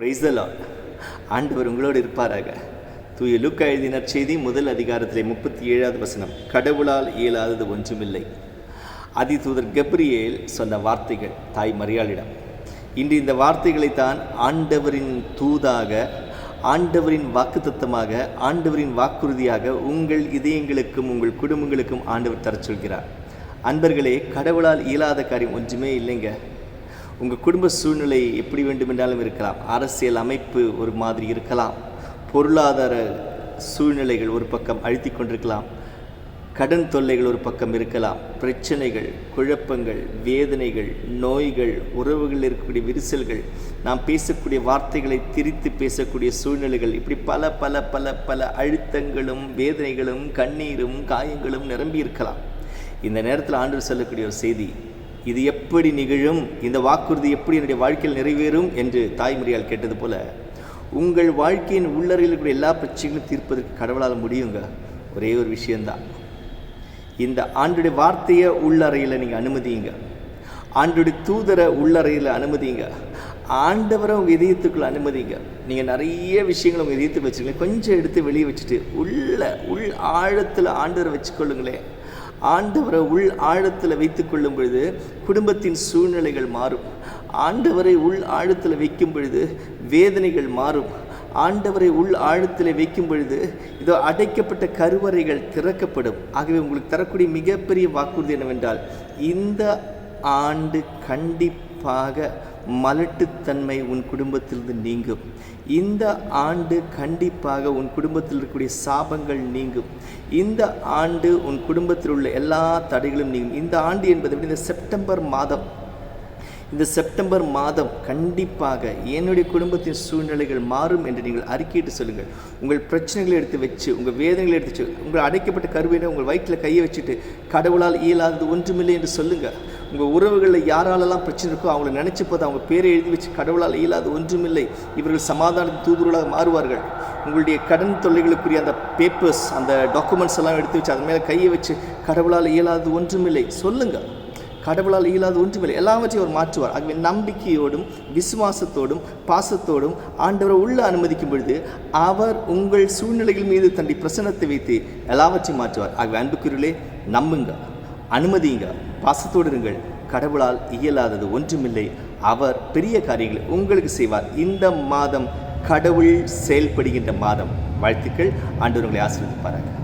Price ஆண்டவர் உங்களோடு இருப்பாராக. தூய லுக்க எழுதினர் செய்தி முதல் அதிகாரத்திலே முப்பத்தி ஏழாவது வசனம். கடவுளால் இயலாதது ஒன்றுமில்லை. அதிதூதர் கப்ரியேல் சொன்ன வார்த்தைகள் தாய் மரியாளிடம். இன்று இந்த வார்த்தைகளை தான் ஆண்டவரின் தூதாக ஆண்டவரின் வாக்குத்தத்தமாக ஆண்டவரின் வாக்குறுதியாக உங்கள் இதயங்களுக்கும் உங்கள் குடும்பங்களுக்கும் ஆண்டவர் தரச் சொல்கிறார். அன்பர்களே கடவுளால் இயலாத காரியம் ஒன்றுமே இல்லைங்க. உங்கள் குடும்ப சூழ்நிலை எப்படி வேண்டுமென்றாலும் இருக்கலாம். அரசியல் அமைப்பு ஒரு மாதிரி இருக்கலாம். பொருளாதார சூழ்நிலைகள் ஒரு பக்கம் அழுத்தி கொண்டிருக்கலாம். கடன் தொல்லைகள் ஒரு பக்கம் இருக்கலாம். பிரச்சனைகள் குழப்பங்கள் வேதனைகள் நோய்கள் உறவுகளில் இருக்கக்கூடிய விரிசல்கள் நாம் பேசக்கூடிய வார்த்தைகளை திரித்து பேசக்கூடிய சூழ்நிலைகள் இப்படி பல பல பல பல அழுத்தங்களும் வேதனைகளும் கண்ணீரும் காயங்களும் நிரம்பி இருக்கலாம். இந்த நேரத்தில் ஆண்டு சொல்லக்கூடிய ஒரு செய்தி இது எப்படி நிகழும்? இந்த வாக்குறுதி எப்படி என்னுடைய வாழ்க்கையில் நிறைவேறும்? என்று தாய்மொழியால் கேட்டது போல உங்கள் வாழ்க்கையின் உள்ளறையில் இருக்கிற எல்லா பிரச்சனைகளும் தீர்ப்பதற்கு கடவுளால் முடியுங்க. ஒரே ஒரு விஷயந்தான் இந்த ஆண்டுடைய வார்த்தையை உள்ளறையில் நீங்கள் அனுமதிங்க ஆண்டுடைய தூதரை உள்ளறையில் அனுமதிங்க ஆண்டவரை உங்கள் இதயத்துக்குள்ள அனுமதிங்க நீங்கள் நிறைய விஷயங்களை உங்கள் இதயத்துக்கு வச்சுக்கோங்க கொஞ்சம் எடுத்து வெளியே வச்சுட்டு உள்ள உள் ஆழத்தில் ஆண்டவரை வச்சுக்கொள்ளுங்களேன். ஆண்டவரை உள் ஆழத்தில் வைத்து கொள்ளும் பொழுது குடும்பத்தின் சூழ்நிலைகள் மாறும். ஆண்டவரை உள் ஆழத்தில் வைக்கும் பொழுது வேதனைகள் மாறும். ஆண்டவரை உள் ஆழத்தில் வைக்கும் பொழுது இதோ அடைக்கப்பட்ட கருவறைகள் திறக்கப்படும். ஆகவே உங்களுக்கு தரக்கூடிய மிகப்பெரிய வாக்குறுதி என்னவென்றால் இந்த ஆண்டு கண்டிப்பாக மலட்டுத்தன்மை உன் குடும்பத்திலிருந்து நீங்கும். இந்த ஆண்டு கண்டிப்பாக உன் குடும்பத்தில் இருக்கக்கூடிய சாபங்கள் நீங்கும். இந்த ஆண்டு உன் குடும்பத்தில் உள்ள எல்லா தடைகளும் நீங்கும். இந்த ஆண்டு என்பதை விட இந்த செப்டம்பர் மாதம் இந்த செப்டம்பர் மாதம் கண்டிப்பாக என்னுடைய குடும்பத்தின் சூழ்நிலைகள் மாறும் என்று நீங்கள் அறிக்கையிட்டு சொல்லுங்கள். உங்கள் பிரச்சனைகளை எடுத்து வச்சு உங்கள் வேதனைகளை எடுத்து வச்சு உங்கள் அடைக்கப்பட்ட கருவினை உங்கள் வயிற்றில் கையை வச்சுட்டு கடவுளால் இயலாதது ஒன்றுமில்லை என்று சொல்லுங்கள். உங்கள் உறவுகளில் யாராலெல்லாம் பிரச்சனை இருக்கோ அவங்கள நினச்சி பார்த்து அவங்க பேரை எழுதி வச்சு கடவுளால் இயலாது ஒன்றுமில்லை. இவர்கள் சமாதான தூதுவர்களாக மாறுவார்கள். உங்களுடைய கடன் தொல்லைகளுக்குரிய அந்த பேப்பர்ஸ் அந்த டாக்குமெண்ட்ஸ் எல்லாம் எடுத்து வச்சு அதன் மேலே கையை வச்சு கடவுளால் இயலாது ஒன்றுமில்லை. சொல்லுங்கள் கடவுளால் இயலாத ஒன்றுமில்லை. எல்லாவற்றையும் அவர் மாற்றுவார். ஆகவே நம்பிக்கையோடும் விசுவாசத்தோடும் பாசத்தோடும் ஆண்டவரை உள்ள அனுமதிக்கும் பொழுது அவர் உங்கள் சூழ்நிலைகள் மீது தன்னுடைய பிரசனத்தை வைத்து எல்லாவற்றையும் மாற்றுவார். ஆகவே அன்புக்குரியலே நம்புங்க. அனுமதியுங்க பாசத்தோடு இருங்கள். கடவுளால் இயலாதது ஒன்றுமில்லை. அவர் பெரிய காரியங்களை உங்களுக்கு செய்வார். இந்த மாதம் கடவுள் செயல்படுகின்ற மாதம். வாழ்த்துக்கள். ஆண்டவர்களை உங்களை ஆசீர்வதிப்பார்கள்